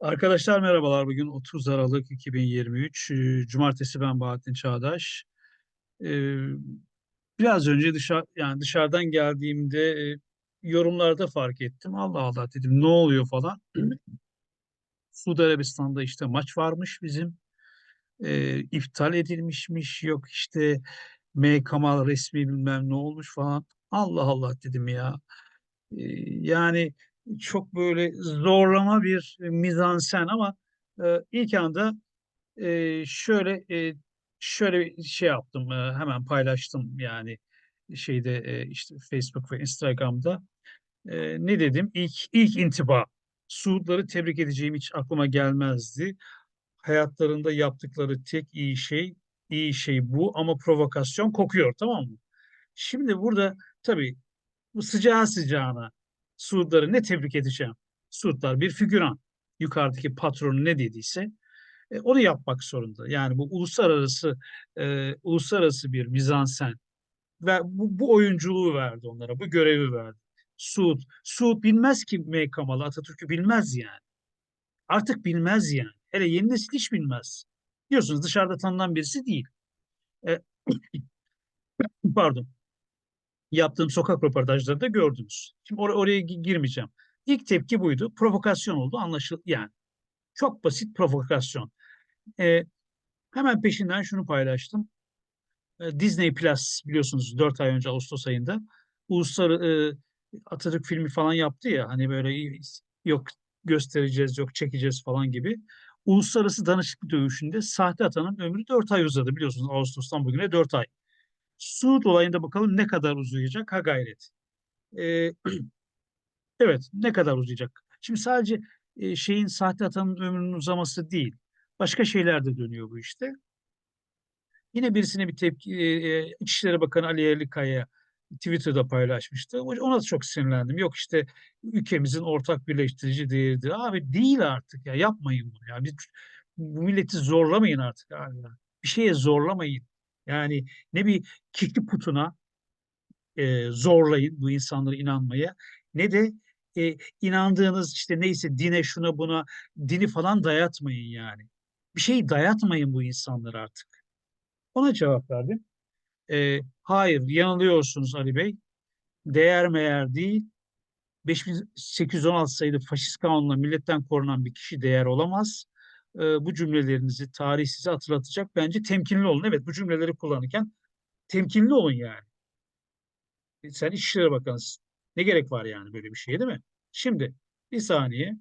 Arkadaşlar merhabalar. Bugün 30 Aralık 2023. Ee, Cumartesi ben Bahattin Çağdaş. Ee, Biraz önce dışarı yani dışarıdan geldiğimde e, yorumlarda fark ettim. Allah Allah dedim ne oluyor falan. Suudi Arabistan'da işte maç varmış bizim. Ee, iptal edilmişmiş. Yok işte M Kamal resmi bilmem ne olmuş falan. Allah Allah dedim ya. Ee, Yani çok böyle zorlama bir mizansen ama e, ilk anda e, şöyle e, şöyle bir şey yaptım e, hemen paylaştım yani şeyde e, işte Facebook ve Instagram'da. E, ne dedim? İlk ilk intiba. Suudları tebrik edeceğim hiç aklıma gelmezdi. Hayatlarında yaptıkları tek iyi şey iyi şey bu ama provokasyon kokuyor tamam mı? Şimdi burada tabii bu sıcağı sıcağına Suudları ne tebrik edeceğim? Suudlar bir figüran. Yukarıdaki patronu ne dediyse e, onu yapmak zorunda. Yani bu uluslararası e, uluslararası bir mizansen ve bu, bu oyunculuğu verdi onlara, bu görevi verdi. Suud, Suud bilmez ki M. Atatürk'ü bilmez yani. Artık bilmez yani. Hele yeni nesil hiç bilmez. Biliyorsunuz dışarıda tanınan birisi değil. E, pardon. Yaptığım sokak röportajlarında gördünüz. Şimdi or- oraya gi- girmeyeceğim. İlk tepki buydu. Provokasyon oldu anlaşıldı. Yani çok basit provokasyon. E, hemen peşinden şunu paylaştım. E, Disney Plus biliyorsunuz 4 ay önce Ağustos ayında uluslararası e, Atatürk filmi falan yaptı ya hani böyle yok göstereceğiz yok çekeceğiz falan gibi. Uluslararası danışıklı dövüşünde sahte atanın ömrü 4 ay uzadı biliyorsunuz Ağustos'tan bugüne 4 ay. Suud olayında bakalım ne kadar uzayacak ha gayret. E, evet ne kadar uzayacak. Şimdi sadece e, şeyin sahte atanın ömrünün uzaması değil. Başka şeyler de dönüyor bu işte. Yine birisine bir tepki, e, İçişleri Bakanı Ali Yerlikaya Twitter'da paylaşmıştı. Ona da çok sinirlendim. Yok işte ülkemizin ortak birleştirici değeridir. Abi değil artık ya yapmayın bunu ya. Biz, bu milleti zorlamayın artık abi ya. Bir şeye zorlamayın. Yani ne bir kikli putuna e, zorlayın bu insanları inanmaya ne de e, inandığınız işte neyse dine şuna buna dini falan dayatmayın yani. Bir şey dayatmayın bu insanlara artık. Ona cevap verdim. E, hayır, yanılıyorsunuz Ali Bey. Değer meğer değil. 5816 sayılı faşist kanunla milletten korunan bir kişi değer olamaz. E, bu cümlelerinizi tarih size hatırlatacak. Bence temkinli olun. Evet, bu cümleleri kullanırken temkinli olun yani. E, Sen İçişleri Bakanısın. Ne gerek var yani böyle bir şeye değil mi? Şimdi bir saniye.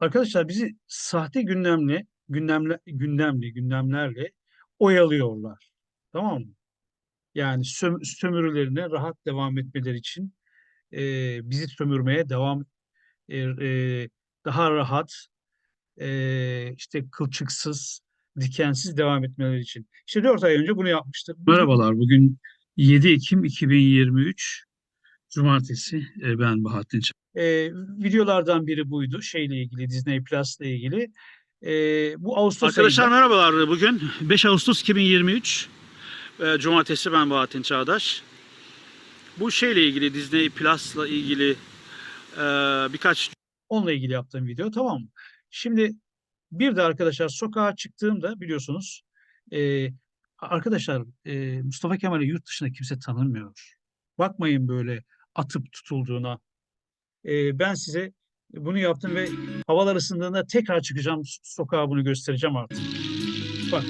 Arkadaşlar bizi sahte gündemle, gündemle, gündemli, gündemlerle oyalıyorlar. Tamam mı? Yani söm sömürülerine rahat devam etmeleri için e, bizi sömürmeye devam e, e, daha rahat e, işte kılçıksız, dikensiz devam etmeleri için. İşte 4 ay önce bunu yapmıştır. Merhabalar. Bugün 7 Ekim 2023 Cumartesi. E, ben Bahattin Çak. E, videolardan biri buydu. Şeyle ilgili, Disney Plus'la ilgili. E, bu Ağustos Arkadaşlar ayında- merhabalar. Bugün 5 Ağustos 2023. e, Cumartesi ben Bahattin Çağdaş. Bu şeyle ilgili Disney Plus'la ilgili e, birkaç Onunla ilgili yaptığım video tamam mı? Şimdi bir de arkadaşlar sokağa çıktığımda biliyorsunuz e, arkadaşlar e, Mustafa Kemal'i yurt dışında kimse tanımıyor. Bakmayın böyle atıp tutulduğuna. E, ben size bunu yaptım ve havalar ısındığında tekrar çıkacağım so- sokağa bunu göstereceğim artık. Bak.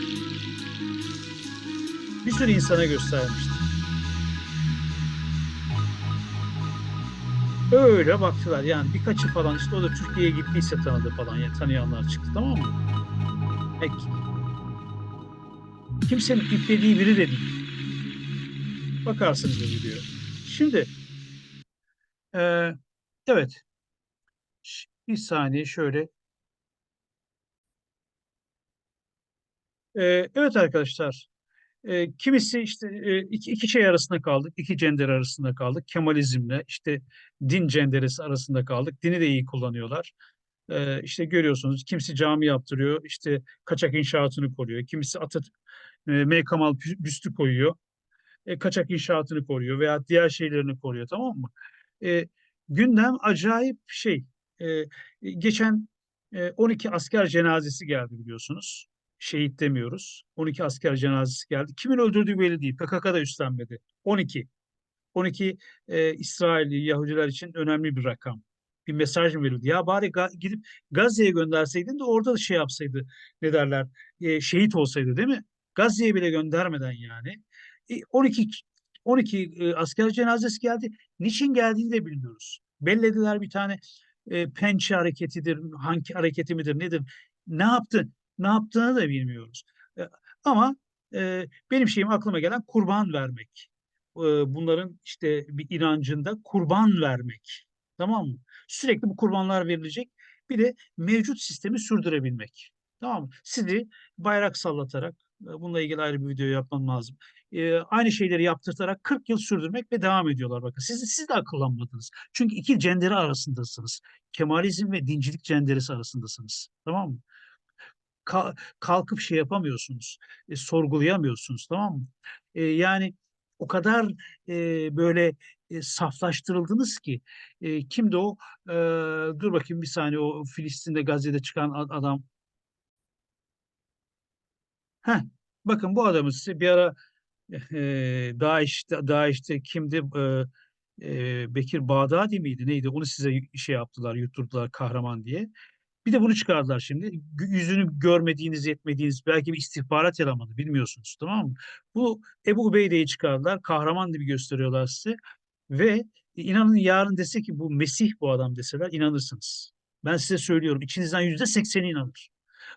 Bir sürü insana göstermiştim. Öyle baktılar yani birkaçı falan işte o da Türkiye'ye gittiyse tanıdı falan ya tanıyanlar çıktı tamam mı? Peki. Kimsenin iplediği biri de değil. Bakarsınız bu videoya. Şimdi eee, evet bir saniye şöyle Eee, evet arkadaşlar e, kimisi işte e, iki, iki şey arasında kaldık, iki cender arasında kaldık. Kemalizmle işte din cenderesi arasında kaldık. Dini de iyi kullanıyorlar. E, işte görüyorsunuz kimisi cami yaptırıyor, işte kaçak inşaatını koruyor. Kimisi Atatürk, e, M. Büstü koyuyor, e, kaçak inşaatını koruyor veya diğer şeylerini koruyor tamam mı? E, gündem acayip şey. e, geçen e, 12 asker cenazesi geldi biliyorsunuz. Şehit demiyoruz. 12 asker cenazesi geldi. Kimin öldürdüğü belli değil. PKK da üstlenmedi. 12. 12 e, İsrailli Yahudiler için önemli bir rakam. Bir mesaj mı verildi? Ya bari Ga- gidip Gazze'ye gönderseydin de orada da şey yapsaydı. Ne derler? E, şehit olsaydı değil mi? Gazze'ye bile göndermeden yani. E, 12 12 e, asker cenazesi geldi. Niçin geldiğini de bilmiyoruz. Bellediler bir tane e, pençe hareketidir, hangi hareketi midir, nedir? Ne yaptı? Ne yaptığını da bilmiyoruz. E, ama e, benim şeyim aklıma gelen kurban vermek. E, bunların işte bir inancında kurban vermek. Tamam mı? Sürekli bu kurbanlar verilecek. Bir de mevcut sistemi sürdürebilmek. Tamam mı? Sizi bayrak sallatarak, e, bununla ilgili ayrı bir video yapmam lazım. E, aynı şeyleri yaptırtarak 40 yıl sürdürmek ve devam ediyorlar bakın. Siz, siz de akıllanmadınız. Çünkü iki cenderi arasındasınız. Kemalizm ve dincilik cenderesi arasındasınız. Tamam mı? Ka- kalkıp şey yapamıyorsunuz. e, sorgulayamıyorsunuz. Tamam mı? E, yani o kadar e, böyle e, saflaştırıldınız ki e, kimdi o? E, dur bakayım bir saniye o Filistin'de Gazze'de çıkan adam. Heh, bakın bu adamı size bir ara e, Daesh'te, Daesh'te kimdi? E, e, Bekir Bağdadi miydi? Neydi? Onu size şey yaptılar, yutturdular kahraman diye. Bir de bunu çıkardılar şimdi. Yüzünü görmediğiniz, etmediğiniz belki bir istihbarat elemanı bilmiyorsunuz tamam mı? Bu Ebu Ubeyde'yi çıkardılar. Kahraman gibi gösteriyorlar size. Ve inanın yarın dese ki bu Mesih bu adam deseler inanırsınız. Ben size söylüyorum içinizden yüzde sekseni inanır.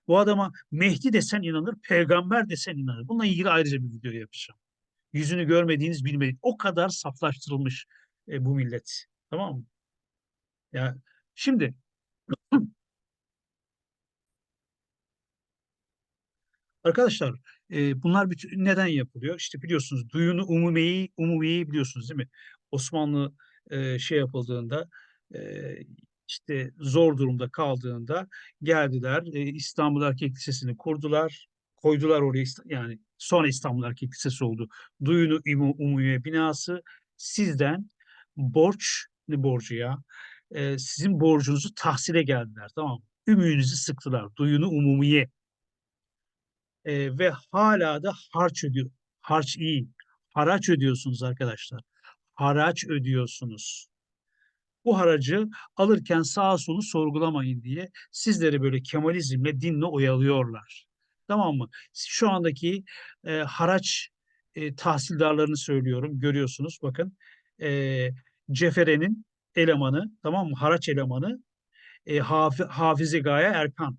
Bu adama Mehdi desen inanır, peygamber desen inanır. Bununla ilgili ayrıca bir video yapacağım. Yüzünü görmediğiniz, bilmediğiniz. O kadar saflaştırılmış e, bu millet. Tamam mı? Ya şimdi Arkadaşlar e, bunlar bütün, neden yapılıyor? İşte biliyorsunuz duyunu umumiyeyi, umumiyeyi biliyorsunuz değil mi? Osmanlı e, şey yapıldığında e, işte zor durumda kaldığında geldiler e, İstanbul Erkek Lisesi'ni kurdular. Koydular oraya yani sonra İstanbul Erkek Lisesi oldu. Duyunu umu- umumiye binası sizden borç ne borcu ya? E, sizin borcunuzu tahsile geldiler tamam mı? Ümüğünüzü sıktılar. Duyunu umumiye e, ve hala da harç ödüyor. Harç iyi. Haraç ödüyorsunuz arkadaşlar. Haraç ödüyorsunuz. Bu haracı alırken sağa solu sorgulamayın diye sizleri böyle Kemalizmle, dinle oyalıyorlar. Tamam mı? Şu andaki e, haraç e, tahsildarlarını söylüyorum. Görüyorsunuz bakın. E, Cefere'nin elemanı, tamam mı? Haraç elemanı e, Hafi, Hafize Gaye Erkan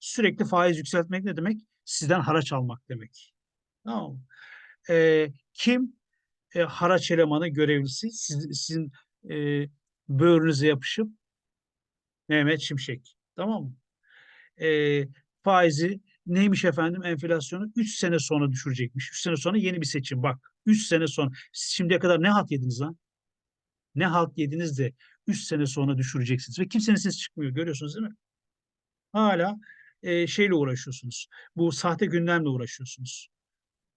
sürekli faiz yükseltmek ne demek? Sizden haraç almak demek. Tamam mı? Ee, kim e, haraç elemanı görevlisi siz, sizin e, böğrünüze yapışıp Mehmet Şimşek. Tamam mı? Ee, faizi neymiş efendim enflasyonu 3 sene sonra düşürecekmiş. 3 sene sonra yeni bir seçim bak. 3 sene sonra siz şimdiye kadar ne halt yediniz lan? Ne halt yediniz de 3 sene sonra düşüreceksiniz ve kimsenin sesi çıkmıyor görüyorsunuz değil mi? Hala e, şeyle uğraşıyorsunuz. Bu sahte gündemle uğraşıyorsunuz.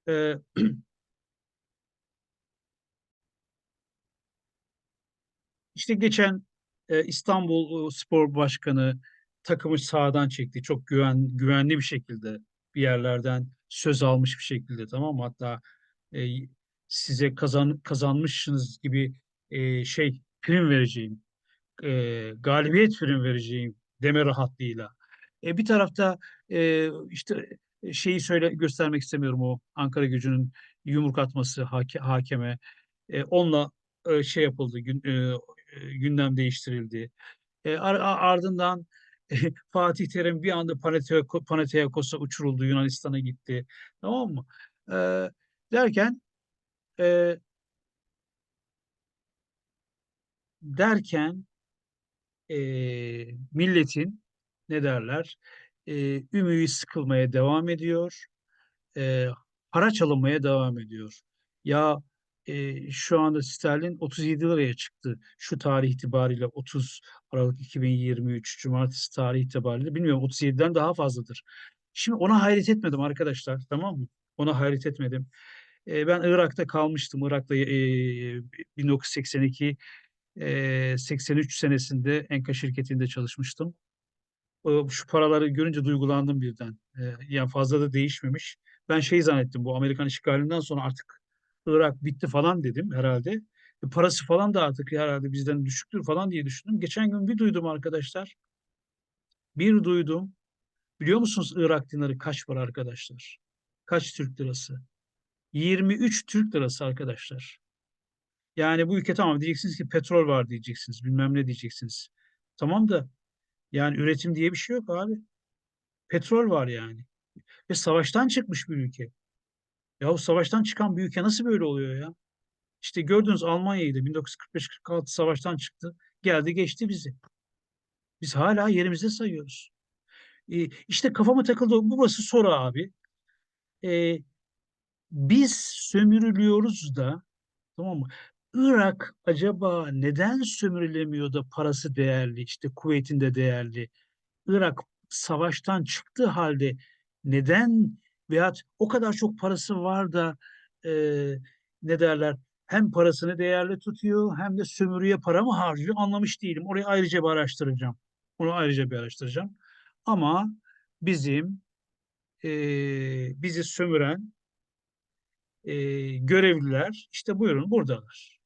E, işte geçen e, İstanbul Spor Başkanı takımı sağdan çekti. Çok güven güvenli bir şekilde bir yerlerden söz almış bir şekilde tamam mı? Hatta e, size kazan kazanmışsınız gibi e, şey prim vereceğim. E, galibiyet prim vereceğim deme rahatlığıyla. E, bir tarafta e, işte şeyi söyle göstermek istemiyorum o Ankara Gücü'nün yumruk atması hake, hakeme. E, onunla e, şey yapıldı, gün, e, e, gündem değiştirildi. E, ar- ardından Fatih Terim bir anda Panathinaiko- Panathinaikos'a uçuruldu, Yunanistan'a gitti. Tamam mı? E, derken e, derken e, milletin ne derler? E, ümüğü sıkılmaya devam ediyor. E, haraç alınmaya devam ediyor. Ya e, şu anda sterlin 37 liraya çıktı. Şu tarih itibariyle 30 Aralık 2023 Cumartesi tarih itibariyle bilmiyorum 37'den daha fazladır. Şimdi ona hayret etmedim arkadaşlar tamam mı? Ona hayret etmedim. E, ben Irak'ta kalmıştım. Irak'ta e, 1982 Eee, 83 senesinde Enka şirketinde çalışmıştım. Şu paraları görünce duygulandım birden. Eee, yani fazla da değişmemiş. Ben şey zannettim, bu Amerikan işgalinden sonra artık Irak bitti falan dedim herhâlde. E, parası falan da artık herhâlde bizden düşüktür falan diye düşündüm. Geçen gün bir duydum arkadaşlar. Bir duydum. Biliyor musunuz Irak dinarı kaç para arkadaşlar? Kaç Türk lirası? 23 Türk lirası arkadaşlar. Yani bu ülke tamam diyeceksiniz ki petrol var diyeceksiniz, bilmem ne diyeceksiniz. Tamam da yani üretim diye bir şey yok abi. Petrol var yani. Ve savaştan çıkmış bir ülke. Yahu savaştan çıkan bir ülke nasıl böyle oluyor ya? İşte gördünüz Almanya'yı da 1945-46 savaştan çıktı. Geldi geçti bizi. Biz hala yerimizde sayıyoruz. Eee, işte kafama takıldı. Burası soru abi. Eee, biz sömürülüyoruz da tamam mı? Irak acaba neden sömürülemiyor da parası değerli, işte Kuveyt'in de değerli. Irak savaştan çıktığı halde neden veyahut o kadar çok parası var da eee, ne derler hem parasını değerli tutuyor hem de sömürüye para mı harcıyor anlamış değilim. Orayı ayrıca bir araştıracağım. Onu ayrıca bir araştıracağım. Ama bizim eee, bizi sömüren eee, görevliler işte buyurun buradalar.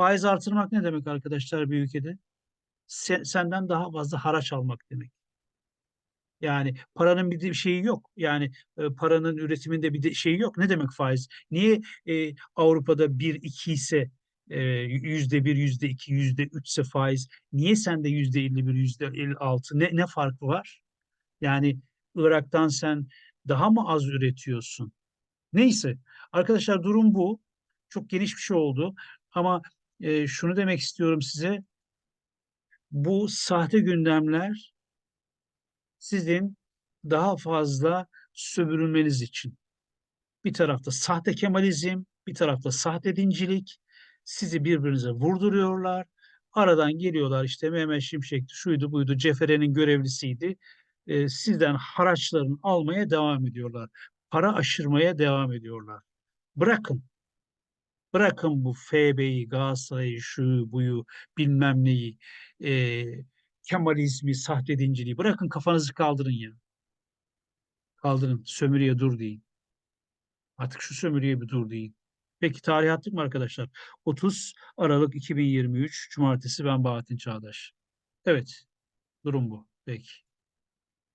Faiz artırmak ne demek arkadaşlar bir ülkede? Se- senden daha fazla haraç almak demek. Yani paranın bir şeyi yok. Yani e, paranın üretiminde bir de şeyi yok. Ne demek faiz? Niye e, Avrupa'da bir iki ise e, yüzde bir, yüzde iki, yüzde üçse faiz? Niye sende yüzde elli bir, yüzde elli altı? Ne, ne farkı var? Yani Irak'tan sen daha mı az üretiyorsun? Neyse arkadaşlar durum bu. Çok geniş bir şey oldu. Ama e, şunu demek istiyorum size. Bu sahte gündemler sizin daha fazla sömürülmeniz için. Bir tarafta sahte Kemalizm, bir tarafta sahte dincilik. Sizi birbirinize vurduruyorlar. Aradan geliyorlar işte Mehmet Şimşek'ti, şuydu buydu, Cefere'nin görevlisiydi. Ee, sizden haraçlarını almaya devam ediyorlar. Para aşırmaya devam ediyorlar. Bırakın. Bırakın bu FB'yi, Galatasaray'ı, şu buyu, bilmem neyi, e, Kemalizmi, sahte dinciliği. Bırakın kafanızı kaldırın ya. Kaldırın. Sömürüye dur deyin. Artık şu sömürüye bir dur deyin. Peki tarih attık mı arkadaşlar? 30 Aralık 2023 Cumartesi ben Bahattin Çağdaş. Evet. Durum bu. Peki.